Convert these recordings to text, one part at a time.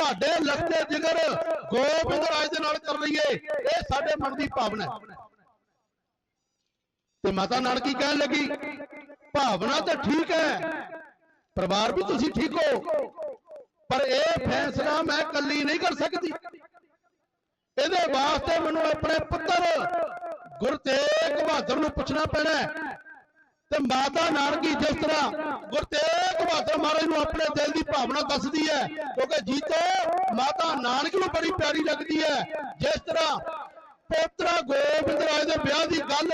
ਤੁਹਾਡੇ ਲਖਤੇ ਜਿਗਰ ਗੋਬਿੰਦ ਰਾਜ ਦੇ ਨਾਲ ਕਰ ਲਈਏ ਇਹ ਸਾਡੇ ਮਨ ਦੀ ਭਾਵਨਾ ਹੈ। ਤੇ ਮਾਤਾ ਨਾਨਕੀ ਕਹਿਣ ਲੱਗੀ? ਭਾਵਨਾ ਤਾਂ ਠੀਕ ਹੈ। ਪਰਿਵਾਰ ਵੀ ਤੁਸੀਂ ਠੀਕ ਹੋ। ਪਰ ਇਹ ਫੈਸਲਾ ਮੈਂ ਇਕੱਲੀ ਨਹੀਂ ਕਰ ਸਕਦੀ। ਇਹਦੇ ਵਾਸਤੇ ਮੈਨੂੰ ਆਪਣੇ ਪੁੱਤਰ ਗੁਰੂ ਤੇਗ ਬਹਾਦਰ ਨੂੰ ਪੁੱਛਣਾ ਪੈਣਾ ਤੇ ਮਾਤਾ ਨਾਨਕੀ ਜਿਸ ਤਰ੍ਹਾਂ ਗੁਰਤੇਗ ਬਹਾਦਰ ਮਹਾਰਾਜ ਨੂੰ ਆਪਣੇ ਦਿਲ ਦੀ ਭਾਵਨਾ ਦੱਸਦੀ ਹੈ, ਕਿਉਂਕਿ ਜੀਤੋ ਮਾਤਾ ਨਾਨਕੀ ਨੂੰ ਬੜੀ ਪਿਆਰੀ ਲੱਗਦੀ ਹੈ ਜਿਸ ਤਰ੍ਹਾਂ ਪੋਤਰਾ ਗੋਬਿੰਦ ਰਾਜ ਦੇ ਵਿਆਹ ਦੀ ਗੱਲ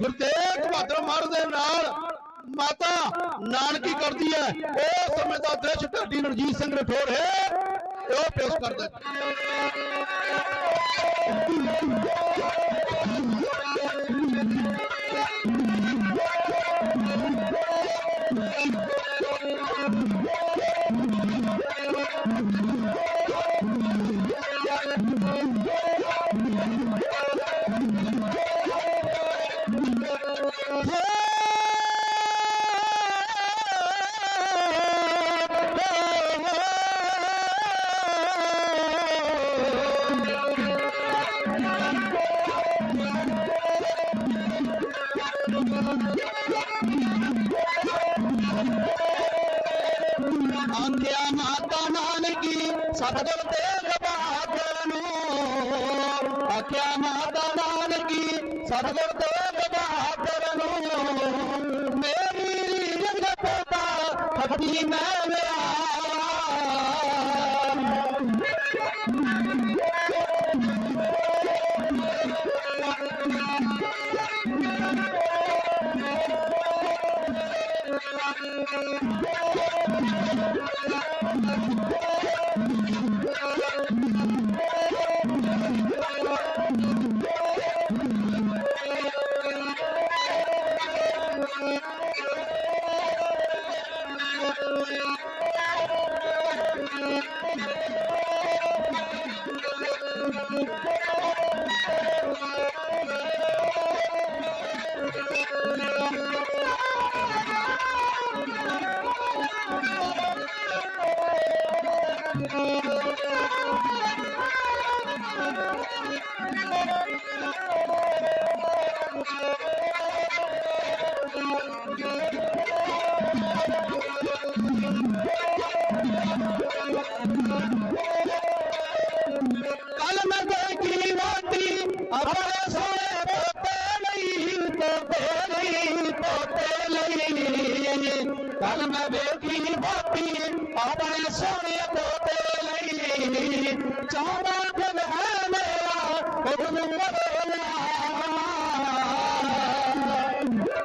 ਗੁਰਤੇਗ ਬਹਾਦਰ ਮਹਾਰਾਜ ਦੇ ਨਾਲ ਮਾਤਾ ਨਾਨਕੀ ਕਰਦੀ ਹੈ, ਉਹ ਸਮੇਂ ਦਾ ਦ੍ਰਿਸ਼ ਢਾਡੀ ਰਣਜੀਤ ਸਿੰਘ ਰਠੌਰ ਹੈ ਉਹ ਪੇਸ਼ ਕਰਦਾ ਹੈ। ਨੂੰ ਮਾਤਾ ਨਾਨਕੀ ਸਤਿਗੁਰ ਤੇਗ ਬਹਾਦਰ ਨੂੰ। ਮੇਰੀ ਜਗ ਪਤਾ ਫੱਟੀ ਮੈਂ ਵਿਆਹ। ਮੇਰਾ ਹੁਕਮ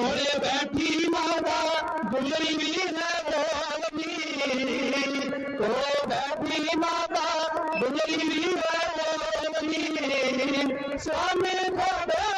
ਬਦਲਿਆ ਕੋਲੇ ਬੈਠੀ ਮਾਤਾ ਗੁਜਰੀ ਵੀ ਹੈ ਬੋਲਦੀ ਕੋਲੇ ਬੈਠੀ ਮਾਤਾ ਗੁਜਰੀ ਵੀ ਹੈ ਬੋਲਦੀ ਸਾਹਮਣੇ ਤੁਹਾਡੇ ਕੋਲੋਂ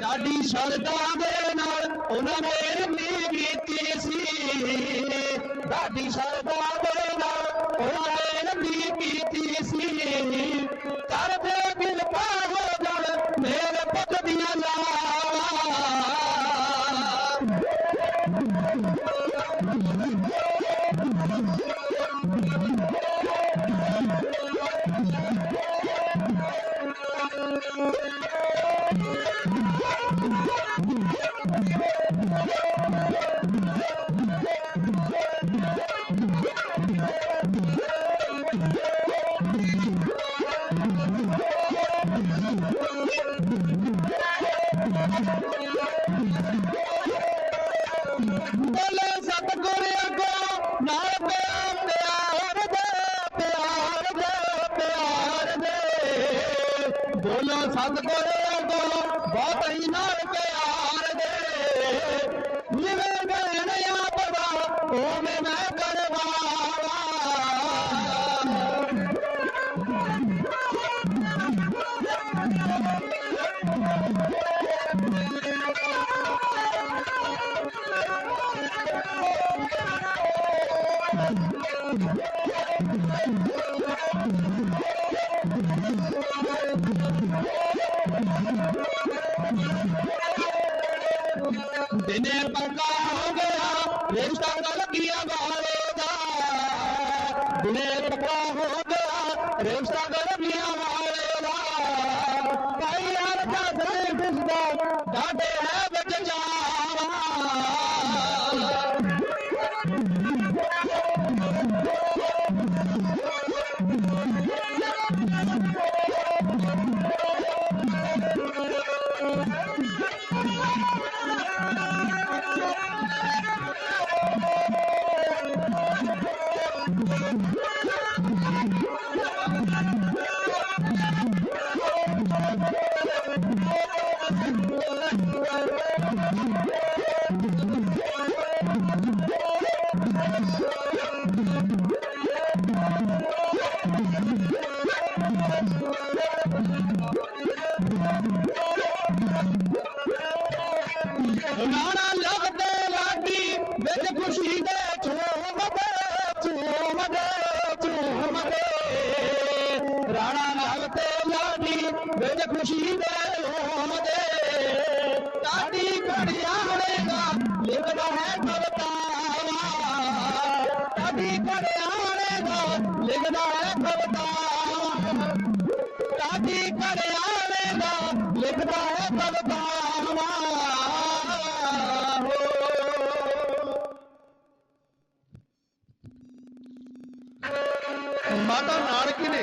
ਸਾਡੀ ਸ਼ਰਧਾ ਦੇ ਨਾਲ ਉਹਨਾਂ ਨੇ ਮਿਹਰ ਕੀਤੀ ਸੀ ਬੋਲੇ ਸਤਿਗੁਰ ਅੱਗੋਂ ਨਾਲ ਪਿਆਰ ਪਿਆਰ ਦੇ ਪਿਆਰ ਦੇ ਪਿਆਰ ਦੇ ਬੋਲੋ ਦਿਨੇ ਪੱਕਾ ਹੋ ਗਿਆ, ਰਿਸ਼ਤਾ ਕਰ ਗਿਆ ਵਾਲੇ ਦਾ। ਦਿਨੇ ਪੱਕਾ ਹੋ ਗਿਆ, ਰਿਸ਼ਤਾ ਕਰ ਗਿਆ ਮਾਤਾ ਨਾਨਕੀ ਨੇ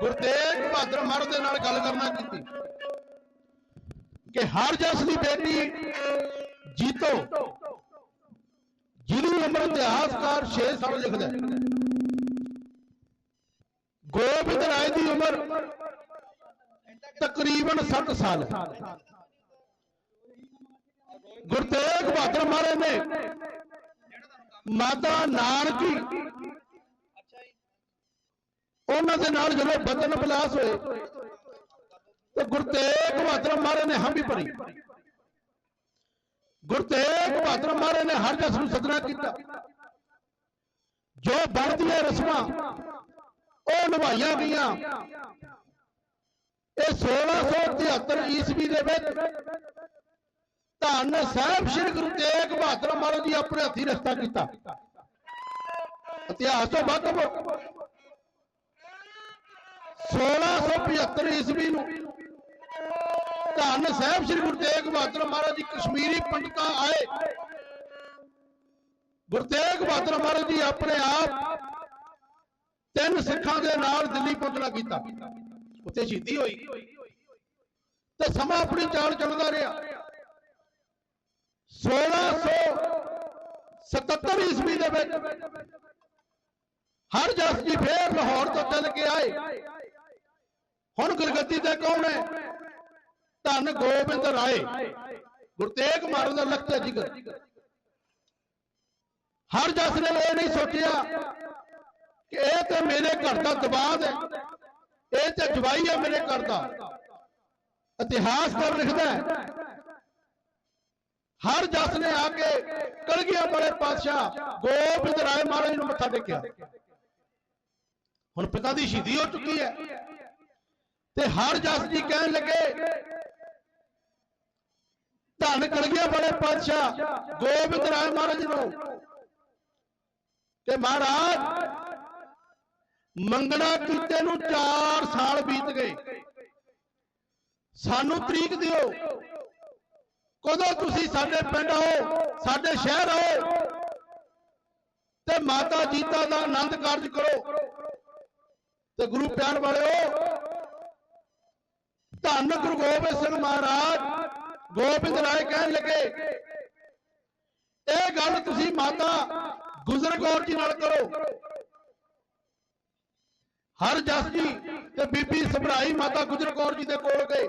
ਗੁਰਤੇਗ ਬਹਾਦਰ ਮਹਾਰਾਜ ਦੇ ਨਾਲ ਗੱਲ ਕਰਨਾ ਕੀਤੀ ਕਿ ਹਰ ਜਸ ਦੀ ਬੇਟੀ ਜੀਤੋ, ਜਿਹਦੀ ਉਮਰ ਇਤਿਹਾਸਕਾਰ 6 ਸਾਲ ਲਿਖਦਾ ਗੋਬਿੰਦ ਰਾਏ ਦੀ ਉਮਰ ਤਕਰੀਬਨ 7 ਸਾਲ ਹੈ। ਗੁਰਤੇਗ ਬਹਾਦਰ ਮਹਾਰਾਜ ਨੇ ਮਾਤਾ ਨਾਨਕੀ ਉਹਨਾਂ ਦੇ ਨਾਲ ਜਦੋਂ ਬਦਨ ਬਲਾਸ ਹੋਏ, ਤੇ ਗੁਰਤੇਗ ਬਹਾਦਰ ਮਹਾਰਾਜ ਨੇ ਹਮ ਵੀ ਭਰੀ ਗੁਰਤੇਗ ਬਹਾਦਰ ਮਹਾਰਾਜ ਨੇ ਹਰ ਜਸ ਨੂੰ ਸਦਨਾ ਕੀਤਾ। ਜੋ ਬਣਦੀਆਂ ਰਸਮਾਂ ਉਹ ਨਿਭਾਈਆਂ ਗਈਆਂ, ਇਹ 1673 ਈਸਵੀ ਦੇ ਵਿੱਚ ਧੰਨ ਸਾਹਿਬ ਸ੍ਰੀ ਗੁਰੂ ਤੇਗ ਬਹਾਦਰ ਮਹਾਰਾਜ ਜੀ ਆਪਣੇ ਹੱਥੀ ਰਸਤਾ ਕੀਤਾ। ਇਤਿਹਾਸ ਤੋਂ ਵੱਧ 1675 ਈਸਵੀ ਨੂੰ ਧੰਨ ਸਾਹਿਬ ਸ੍ਰੀ ਗੁਰੂ ਤੇਗ ਬਹਾਦਰ ਮਹਾਰਾਜ ਜੀ ਕਸ਼ਮੀਰੀ ਪੰਡਤਾਂ ਆਏ। ਗੁਰੂ ਤੇਗ ਬਹਾਦਰ ਮਹਾਰਾਜ ਜੀ ਆਪਣੇ ਆਪ ਤਿੰਨ ਸਿੱਖਾਂ ਦੇ ਨਾਲ ਦਿੱਲੀ ਪਹੁੰਚਣਾ ਕੀਤਾ। ਉੱਥੇ ਸ਼ਹੀਦੀ ਹੋਈ। ਤੇ ਸਮਾਂ ਆਪਣੀ ਚਾਲ ਚੱਲਦਾ ਰਿਹਾ। 1677 ਈਸਵੀ ਦੇ ਵਿੱਚ ਹਰ ਜਸ ਜੀ ਫੇਰ ਲਾਹੌਰ ਤੋਂ ਚੱਲ ਕੇ ਆਏ। ਹੁਣ ਗੁਰਗੱਦੀ ਤੇ ਕੌਣ ਹੈ? ਧੰਨ ਗੋਬਿੰਦ ਰਾਏ। ਗੁਰਤੇਗ ਮਹਾਰਾਜ ਦਾ ਲਖਤ ਜਿਗਰ। ਹਰ ਜਸ ਨੇ ਇਹ ਨਹੀਂ ਸੋਚਿਆ ਕਿ ਇਹ ਤੇ ਮੇਰੇ ਘਰ ਦਾ ਦਬਾਦ ਹੈ। ਇਹ ਤੇ ਜਵਾਈ ਹੈ ਮੇਰੇ ਘਰ ਦਾ। ਇਤਿਹਾਸ ਕਰ ਲਿਖਦਾ ਹੈ। ਹਰ ਜਸ ਨੇ ਆ ਕੇ ਕਲਗੀਆਂ ਵਾਲੇ ਪਾਤਸ਼ਾਹ ਗੋਬਿੰਦ ਰਾਏ ਮਹਾਰਾਜ ਨੂੰ ਮੱਥਾ ਟੇਕਿਆ। ਹੁਣ ਪਿਤਾ ਦੀ ਸ਼ਹੀਦੀ ਹੋ ਚੁੱਕੀ ਹੈ। ਤੇ ਹਰ ਜਸ ਜੀ ਕਹਿਣ ਲੱਗੇ, ਧੰਨ ਕਲਗੀਆਂ ਵਾਲੇ ਪਾਤਸ਼ਾਹ, ਗੋਬਿੰਦ ਰਾਏ ਮਹਾਰਾਜ ਨੂੰ। ਕਿ ਮਹਾਰਾਜ, ਮੰਗਣਾ ਕੀਤੇ ਨੂੰ 4 ਸਾਲ ਬੀਤ ਗਏ। ਸਾਨੂੰ ਤਰੀਕ ਦਿਓ। ਕਦੋਂ ਤੁਸੀਂ ਸਾਡੇ ਪਿੰਡ ਆਓ, ਸਾਡੇ ਸ਼ਹਿਰ ਆਓ, ਤੇ ਮਾਤਾ ਜੀਤਾ ਦਾ ਆਨੰਦ ਕਾਰਜ ਕਰੋ। ਤੇ ਗੁਰੂ ਪਿਆਰ ਵਾਲਿਓ ਧੰਨ ਗੁਰੂ ਗੋਬਿੰਦ ਸਿੰਘ ਮਹਾਰਾਜ। ਗੋਬਿੰਦ ਰਾਏ ਕਹਿਣ ਲੱਗੇ, ਇਹ ਗੱਲ ਤੁਸੀਂ ਮਾਤਾ ਗੁਜਰ ਕੌਰ ਜੀ ਨਾਲ ਕਰੋ। ਹਰ ਜਸ ਜੀ ਤੇ ਬੀਬੀ ਸਭਰਾਈ ਮਾਤਾ ਗੁਜਰ ਕੌਰ ਜੀ ਦੇ ਕੋਲ ਗਏ।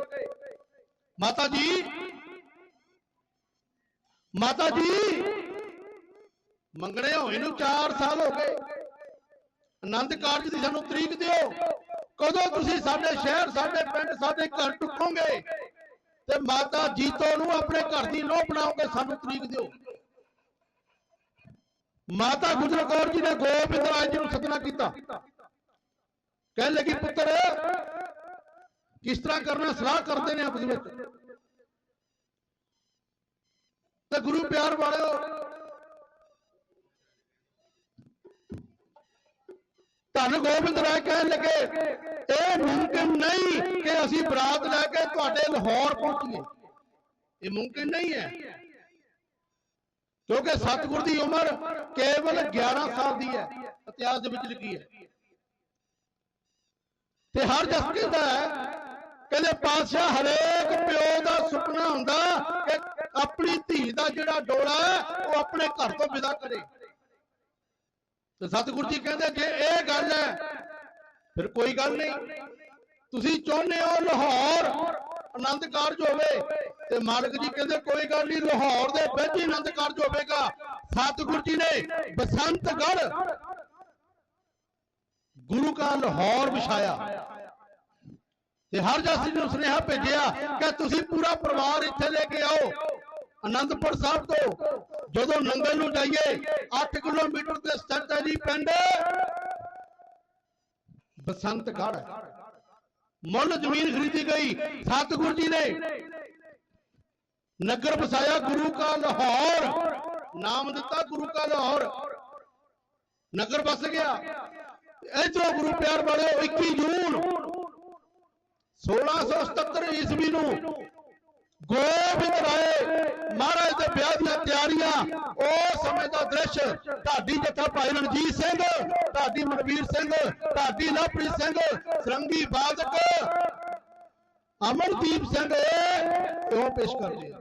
ਮਾਤਾ ਜੀ ਮਾਤਾ ਜੀ, ਮੰਗਣੇ ਹੋਏ ਨੂੰ 4 ਸਾਲ ਹੋ ਗਏ। ਆਨੰਦ ਕਾਰਜ ਦੀ ਸਾਨੂੰ ਤਰੀਕ ਦਿਓ। ਕਦੋਂ ਤੁਸੀਂ ਸਾਡੇ ਸ਼ਹਿਰ, ਸਾਡੇ ਪਿੰਡ, ਸਾਡੇ ਘਰ ਟੁੱਟੋਗੇ? ਤੇ ਮਾਤਾ ਜੀਤੋ ਨੂੰ ਆਪਣੇ ਘਰ ਦੀ ਲੋਹ ਬਣਾਓਗੇ, ਸਾਨੂੰ ਤਰੀਕ ਦਿਓ। ਮਾਤਾ ਗੁਜਰ ਕੌਰ ਜੀ ਨੇ ਗੋਬਿੰਦ ਰਾਜ ਜੀ ਨੂੰ ਸਤਨਾ ਕੀਤਾ। ਕਹਿਣ ਲੱਗੀ, ਪੁੱਤਰ, ਕਿਸ ਤਰ੍ਹਾਂ ਕਰਨਾ, ਸਲਾਹ ਕਰਦੇ ਨੇ ਆਪਸ ਵਿੱਚ? ਤੇ ਗੁਰੂ ਪਿਆਰ ਵਾਲਿਓ ਧੰਨ ਗੋਬਿੰਦ ਰਾਏ ਕਹਿਣ ਲੱਗੇ, ਇਹ ਮੁਮਕਿਨ ਨਹੀਂ ਕਿ ਅਸੀਂ ਬਰਾਤ ਲੈ ਕੇ ਤੁਹਾਡੇ ਲਾਹੌਰ ਪਹੁੰਚੀਏ। ਇਹ ਮੁਮਕਿਨ ਨਹੀਂ ਹੈ। ਕਿਉਂਕਿ ਸਤਿਗੁਰ ਦੀ ਉਮਰ ਕੇਵਲ 11 ਸਾਲ ਦੀ ਹੈ, ਇਤਿਹਾਸ ਦੇ ਵਿੱਚ ਲਿਖੀ ਹੈ। ਤੇ ਹਰ ਜਸ ਕਹਿੰਦਾ ਹੈ, ਕਹਿੰਦੇ ਪਾਤਸ਼ਾਹ ਹਰੇਕ ਪਿਓ ਦਾ ਸੁਪਨਾ ਹੁੰਦਾ ਕਿ ਆਪਣੀ ਧੀ ਦਾ ਜਿਹੜਾ ਡੋਲਾ ਉਹ ਆਪਣੇ ਘਰ ਤੋਂ ਵਿਦਾ ਕਰੇ। ਤੇ ਸਤਿਗੁਰੂ ਜੀ ਕਹਿੰਦੇ ਜੇ ਇਹ ਗੱਲ ਹੈ, ਫਿਰ ਕੋਈ ਗੱਲ ਨਹੀਂ। ਤੁਸੀਂ ਚਾਹੁੰਦੇ ਹੋ ਲਾਹੌਰ ਆਨੰਦ ਕਾਰਜ ਹੋਵੇ, ਤੇ ਮਾਲਕ ਜੀ ਕਹਿੰਦੇ ਕੋਈ ਗੱਲ ਨਹੀਂ, ਲਾਹੌਰ ਦੇ ਵਿੱਚ ਹੀ ਆਨੰਦ ਕਾਰਜ ਹੋਵੇਗਾ। ਸਤਿਗੁਰੂ ਜੀ ਨੇ ਬਸੰਤਗੜ ਗੁਰੂ ਕਾ ਲਾਹੌਰ ਵਿਛਾਇਆ। ਤੇ ਹਰ ਜਸ ਨੂੰ ਸੁਨੇਹਾ ਭੇਜਿਆ ਕਿ ਤੁਸੀਂ ਪੂਰਾ ਪਰਿਵਾਰ ਇੱਥੇ ਲੈ ਕੇ ਆਓ। ਅਨੰਦਪੁਰ ਸਾਹਿਬ ਤੋਂ ਜਦੋਂ ਨੰਗਲ ਨੂੰ ਜਾਈਏ 8 ਕਿਲੋਮੀਟਰ ਤੇ ਸਥਿਤ ਹੈ ਜੀ ਪਿੰਡ। ਬਸੰਤਗੜ ਮੁੱਲ ਜ਼ਮੀਨ ਖਰੀਦੀ ਗਈ ਸਤਿਗੁਰੂ ਜੀ ਨੇ। ਨਗਰ ਵਸਾਇਆ ਗੁਰੂ ਕਾ ਲਾਹੌਰ। ਨਾਮ ਦਿੱਤਾ ਗੁਰੂ ਕਾ ਲਾਹੌਰ। ਨਗਰ ਵਸ ਗਿਆ। ਇਧਰੋਂ ਗੁਰੂ ਪਿਆਰ ਵਾਲੇ 21 ਜੂਨ 1677 ਈਸਵੀ ਨੂੰ ਗੋਬਿੰਦ ਰਾਏ, ਮਹਾਰਾਜ ਦੇ ਵਿਆਹ ਦੀਆਂ ਤਿਆਰੀਆਂ, ਉਹ ਸਮੇਂ ਦਾ ਦ੍ਰਿਸ਼ ਢਾਡੀ ਜੱਥਾ ਭਾਈ ਰਣਜੀਤ ਸਿੰਘ, ਢਾਡੀ ਮਨਵੀਰ ਸਿੰਘ, ਢਾਡੀ ਲਵਪ੍ਰੀਤ ਸਿੰਘ ਸਰੰਗੀ ਬਾਦਕ ਅਮਰਦੀਪ ਸਿੰਘ ਉਹ ਪੇਸ਼ ਕਰਦੇ ਆ।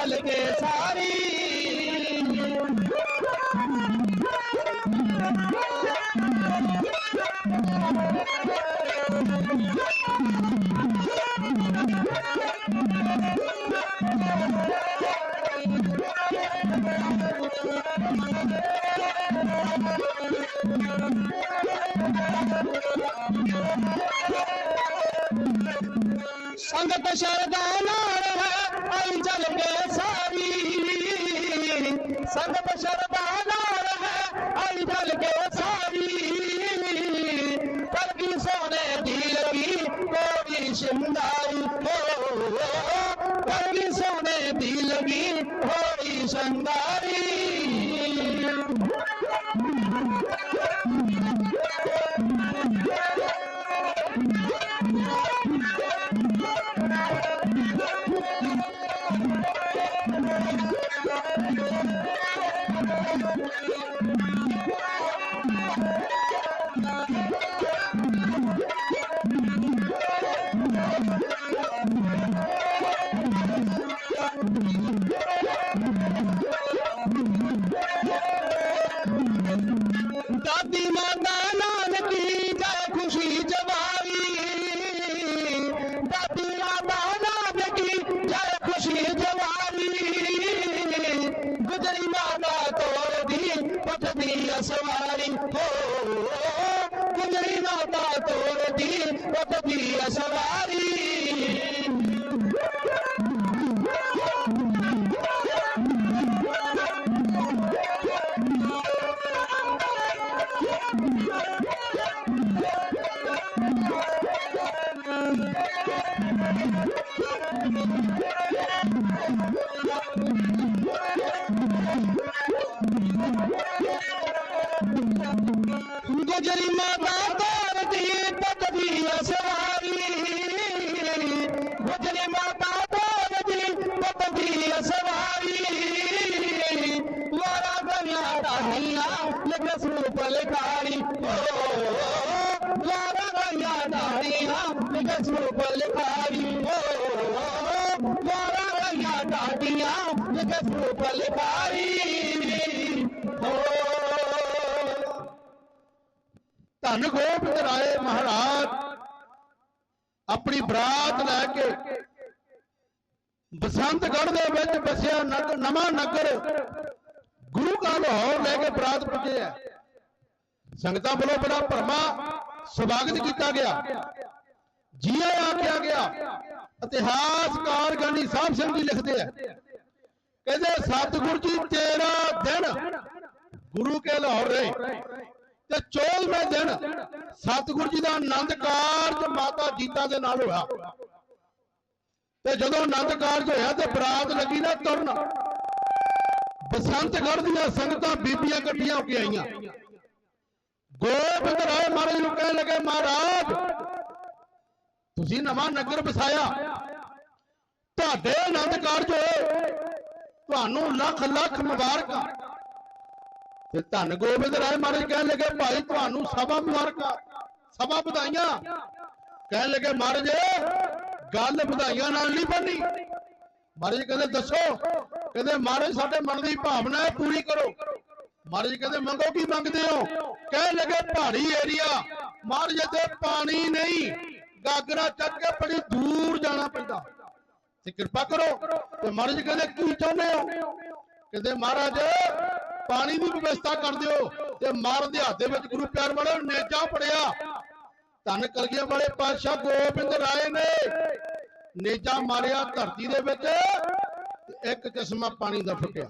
ਆਈ ਸੰਗਤ Mm-hmm. गुजरी माता दार जी पतीअ सवारी गुजरी माता जी पतीअ सवारी वारा गंगा दाटी जेक्मी हो वारा गंगा डाटीआस रोपल हो वाला गंगा डाटी जेकरो पल ਧੰਨ ਗੋਪ ਰਾਏ ਮਹਾਰਾਜ। ਆਪਣੀ ਬਰਾਤ ਲੈ ਕੇ ਬਸੰਤਗੜ੍ਹ ਦੇ ਵਿੱਚ ਵਸਿਆ ਨਵਾਂ ਨਗਰ ਗੁਰੂ ਕਾ ਲਾਹੌਰ ਲੈ ਕੇ ਬਰਾਤ ਪੁੱਜੇ ਆ। ਸੰਗਤਾਂ ਵੱਲੋਂ ਬੜਾ ਭਰਮਾ ਸਵਾਗਤ ਕੀਤਾ ਗਿਆ। ਜੀਆ ਆਖਿਆ ਗਿਆ ਇਤਿਹਾਸਕਾਰ ਗਾਂਧੀ ਸਾਹਿਬ ਸਿੰਘ ਜੀ ਲਿਖਦੇ ਆ। ਕਹਿੰਦੇ, ਸਤਿਗੁਰ ਜੀ, ਤੇਰਾ ਦਿਨ ਗੁਰੂ ਕੇ ਲਾਹੌਰ ਰਹੇ। ਤੇ 14ਵੇਂ ਦਿਨ ਸਤਿਗੁਰੂ ਜੀ ਦਾ ਆਨੰਦ ਕਾਰਜ ਮਾਤਾ ਜੀਤਾ ਦੇ ਨਾਲ ਹੋਇਆ। ਤੇ ਜਦੋਂ ਆਨੰਦ ਕਾਰਜ ਹੋਇਆ ਤੇ ਬਰਾਤ ਲੱਗੀ ਨਾ ਤੁਰਨ। ਬਸੰਤਗੜ੍ਹ ਦੀਆਂ ਸੰਗਤਾਂ ਬੀਬੀਆਂ ਇਕੱਠੀਆਂ ਹੋ ਕੇ ਆਈਆਂ। ਗੋਬਿੰਦ ਰਾਏ ਮਹਾਰਾਜ ਨੂੰ ਕਹਿਣ ਲੱਗੇ, ਮਹਾਰਾਜ, ਤੁਸੀਂ ਨਵਾਂ ਨਗਰ ਵਸਾਇਆ। ਤੁਹਾਡੇ ਆਨੰਦ ਕਾਰਜ ਹੋਏ। ਤੁਹਾਨੂੰ ਲੱਖ ਲੱਖ ਮੁਬਾਰਕਾਂ। ਤੇ ਧੰਨ ਗੋਬਿੰਦ ਰਾਏ ਮਹਾਰਾਜ ਕਹਿਣ ਲੱਗੇ, ਭਾਈ, ਤੁਹਾਨੂੰ ਸਭਾ ਮੁਬਾਰਕਾਂ, ਸਭਾ ਵਧਾਈਆਂ। ਕਹਿਣ ਲੱਗੇ, ਮਹਾਰਾਜ, ਗੱਲ ਵਧਾਈਆਂ ਨਾਲ ਨਹੀਂ ਬਣਨੀ। ਮਹਾਰਾਜ ਕਹਿੰਦੇ, ਦੱਸੋ। ਕਹਿੰਦੇ, ਮਹਾਰਾਜ, ਸਾਡੇ ਮਨ ਦੀ ਭਾਵਨਾ ਹੈ ਪੂਰੀ ਕਰੋ। ਮਹਾਰਾਜ ਕਹਿੰਦੇ, ਮੰਗੋ ਕੀ ਮੰਗਦੇ ਹੋ? ਕਹਿਣ ਲੱਗੇ, ਪਹਾੜੀ ਏਰੀਆ। ਮਹਾਰਾਜ ਤੇ ਪਾਣੀ ਨਹੀਂ, ਗਾਗਰਾ ਚੱਕ ਕੇ ਬੜੀ ਦੂਰ ਜਾਣਾ ਪੈਂਦਾ। ਤੇ ਕਿਰਪਾ ਕਰੋ। ਤੇ ਮਹਾਰਾਜ ਕਹਿੰਦੇ, ਕੀ ਚਾਹੁੰਦੇ ਹੋ? ਕਹਿੰਦੇ, ਮਹਾਰਾਜ ਪਾਣੀ ਦੀ ਵਿਵਸਥਾ ਕਰ ਦਿਓ ਤੇ ਮਾਰ ਦੇ ਦੇ ਵਿੱਚ ਗੁਰੂ ਪਿਆਰ ਵਾਲੇ ਨੇਜਾ ਪੜਿਆ ਧੰਨ ਕਲਗੀਆਂ ਵਾਲੇ ਪਾਤਸ਼ਾਹ ਗੋਬਿੰਦ ਰਾਏ ਨੇ ਨੇਜਾ ਮਾਰਿਆ ਧਰਤੀ ਦੇ ਵਿੱਚ ਇੱਕ ਚਸ਼ਮਾ ਪਾਣੀ ਦਾ ਫੁੱਟਿਆ।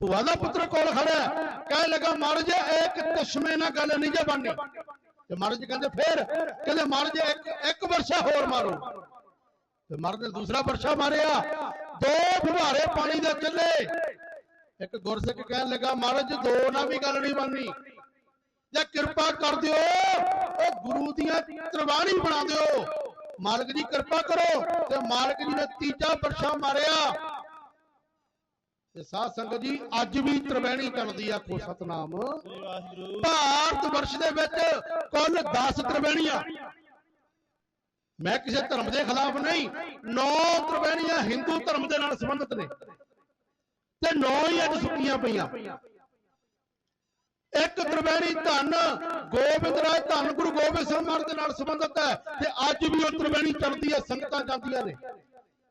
ਭੂਆ ਦਾ ਪੁੱਤਰ ਕੋਲ ਖੜਾ ਹੈ, ਕਹਿ ਲਗਾ ਮਹਾਰਾਜ ਇੱਕ ਚਸ਼ਮੇ ਨਾਲ ਗੱਲ ਨਹੀਂ ਜੇ ਬਣਨੀ। ਤੇ ਮਹਾਰਾਜ ਕਹਿੰਦੇ ਫੇਰ? ਕਹਿੰਦੇ ਮਹਾਰਾਜ ਇੱਕ ਇੱਕ ਵਰਸ਼ਾ ਹੋਰ ਮਾਰੋ। ਤੇ ਮਹਾਰਾਜ ਨੇ ਦੂਸਰਾ ਵਰਸ਼ਾ ਮਾਰਿਆ। ਦੋ ਫੁਹਾਰੇ ਪਾਣੀ ਦੇ ਚੱਲੇ ਇੱਕ ਗੁਰਸਿੱਖ ਕਹਿਣ ਲੱਗਾ, ਮਹਾਰਾਜ, ਜੀ ਦੋ ਨਾਲ ਵੀ ਗੱਲ ਨਹੀਂ ਬਣਨੀ, ਜੇ ਕਿਰਪਾ ਕਰ ਦਿਓ ਉਹ ਗੁਰੂ ਦੀਆਂ ਤਰਵਾਣੀ ਬਣਾ ਦਿਓ। ਮਾਲਕ ਜੀ, ਕਿਰਪਾ ਕਰੋ। ਤੇ ਮਾਲਕ ਜੀ ਨੇ ਤੀਜਾ ਵਰਸ਼ਾ ਮਾਰਿਆ। ਤੇ ਸਾਧ ਸੰਗਤ ਜੀ, ਅੱਜ ਵੀ ਤਰਵੈਣੀ ਚੱਲਦੀ ਆ ਕੋ ਸਤਨਾਮ। ਭਾਰਤ ਵਰਸ਼ ਦੇ ਵਿੱਚ ਕੁੱਲ 10 ਤਰਵੈਣੀਆਂ। ਮੈਂ ਕਿਸੇ ਧਰਮ ਦੇ ਖਿਲਾਫ ਨਹੀਂ, ਨੌ ਤ੍ਰਿਵੇਣੀਆਂ ਹਿੰਦੂ ਧਰਮ ਦੇ ਨਾਲ ਸੰਬੰਧਿਤ ਨੇ। ਤੇ ਨੌ ਹੀ ਅੱਜ ਸੁੱਕੀਆਂ ਪਈਆਂ। ਇੱਕ ਤ੍ਰਿਵੇਣੀ ਧੰਨ ਗੋਬਿੰਦ ਰਾਏ, ਧੰਨ ਗੁਰੂ ਗੋਬਿੰਦ ਸਿੰਘ ਮਹਾਰਾਜ ਦੇ ਨਾਲ ਸੰਬੰਧਿਤ ਹੈ ਤੇ ਅੱਜ ਵੀ ਉਹ ਤ੍ਰਿਵੇਣੀ ਚੱਲਦੀ ਹੈ, ਸੰਗਤਾਂ ਜਾਂਦੀਆਂ ਨੇ,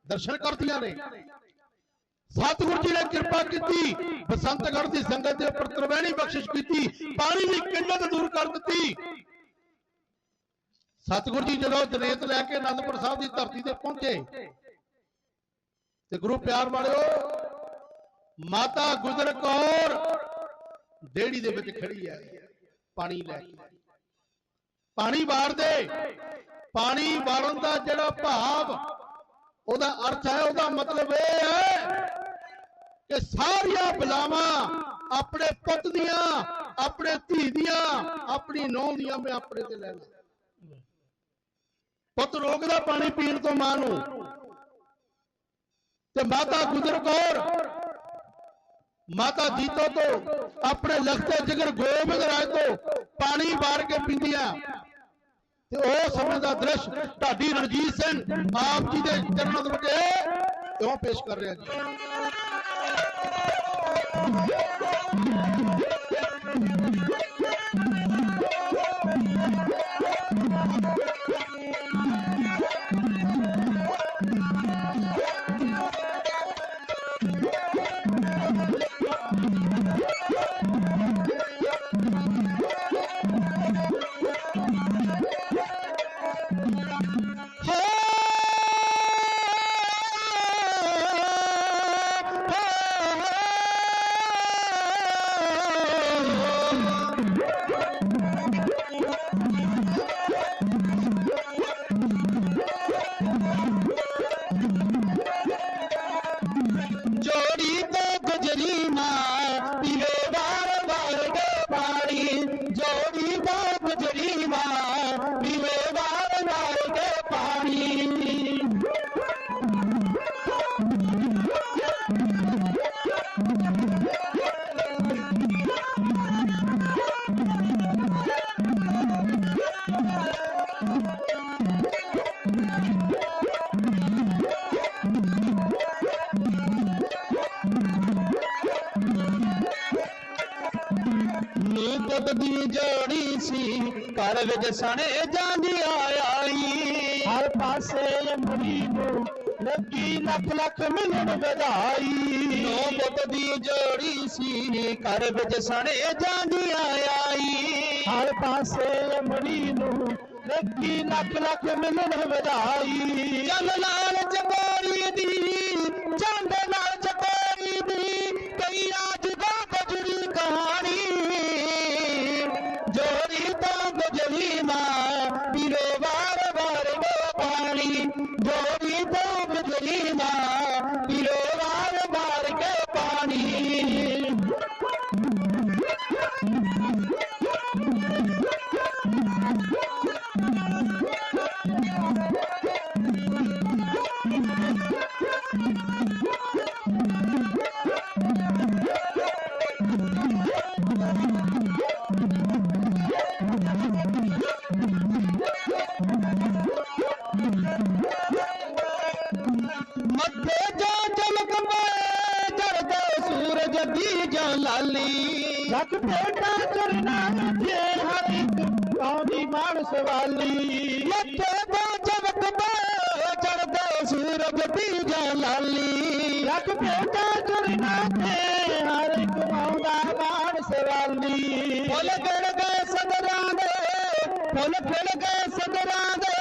ਦਰਸ਼ਨ ਕਰਦੀਆਂ ਨੇ। ਸਤਿਗੁਰੂ ਜੀ ਨੇ ਕਿਰਪਾ ਕੀਤੀ, ਬਸੰਤਗੜ੍ਹ ਦੀ ਸੰਗਤ ਦੇ ਉੱਪਰ ਤ੍ਰਿਵੇਣੀ ਬਖਸ਼ਿਸ਼ ਕੀਤੀ ਪਾਣੀ ਦੀ ਕਿੱਲਤ ਦੂਰ ਕਰ ਦਿੱਤੀ। ਸਤਿਗੁਰੂ ਜੀ ਜਦੋਂ ਜਨੇਤ ਲੈ ਕੇ ਅਨੰਦਪੁਰ ਸਾਹਿਬ ਦੀ ਧਰਤੀ ਤੇ ਪਹੁੰਚੇ, ਤੇ ਗੁਰੂ ਪਿਆਰ ਵਾਲਿਓ ਮਾਤਾ ਗੁਜਰ ਕੌਰ। ਡੇੜੀ ਦੇ ਵਿੱਚ ਖੜੀ ਹੈ ਪਾਣੀ ਲੈ ਕੇ। ਪਾਣੀ ਵਾਰ ਪਾਣੀ ਵਾਰਨ ਦਾ ਜਿਹੜਾ ਭਾਵ, ਉਹਦਾ ਅਰਥ ਹੈ, ਉਹਦਾ ਮਤਲਬ ਇਹ ਹੈ ਕਿ ਸਾਰੀਆਂ ਬਲਾਵਾਂ ਆਪਣੇ ਪੁੱਤ ਦੀਆਂ, ਆਪਣੇ ਧੀ ਦੀਆਂ, ਆਪਣੀ ਨੂੰਹ ਦੀਆਂ ਮੈਂ ਆਪਣੇ ਤੇ ਲੈ ਲਾਂ। ਪੁੱਤ ਰੋਕਦਾ ਪਾਣੀ ਪੀਣ ਤੋਂ ਮਾਂ ਨੂੰ। ਤੇ ਮਾਤਾ ਗੁਜਰ ਕੌਰ ਮਾਤਾ ਜੀਤੋ ਤੋਂ, ਆਪਣੇ ਲਖਤੇ ਜਿਗਰ ਗੋਬਿੰਦ ਰਾਜ ਤੋਂ ਪਾਣੀ ਵਾਰ ਕੇ ਪੀਂਦੀਆਂ ਤੇ ਉਹ ਸਮੇਂ ਦਾ ਦ੍ਰਿਸ਼ ਢਾਡੀ ਰਣਜੀਤ ਸਿੰਘ ਆਪ ਜੀ ਦੇ ਚਰਨਾਂ ਦੇ ਵਿੱਚ ਕਿਉਂ ਪੇਸ਼ ਕਰ ਰਿਹਾ ਜੀ? ਨੀ ਦੀ ਜੋੜੀ ਸੀ, ਘਰ ਵਿੱਚ ਸਣੇ ਜਾਂਦੀ ਆਈ ਹਰ ਪਾਸੇ ਅੰਬਰੀ ਨੂੰ ਲੱਗੀ ਲੱਖ ਲੱਖ ਮਿਲਣ ਵਧਾਈ। ਨੋ ਪੁੱਤ ਦੀ ਜੋੜੀ ਸੀ, ਘਰ ਵਿੱਚ ਸਣੇ ਜਾਂਦੀ ਆਈ ਹਰ ਪਾਸੇ ਅੰਬਰੀ ਨੂੰ ਲੱਗੀ ਲੱਖ ਲੱਖ ਮਿਲਣ ਵਧਾਈ। ਚੱਲ ਨਾਲ ਚਕੋਰੀ ਦੀ Mm-hmm. ਮਾਨਸ ਫੁੱਲ ਖਿੜ ਗਏ ਸਦਰਾਂ ਦੇ ਫੁੱਲ ਖਿੜ ਗਏ ਸਦਰਾਂ ਦੇ।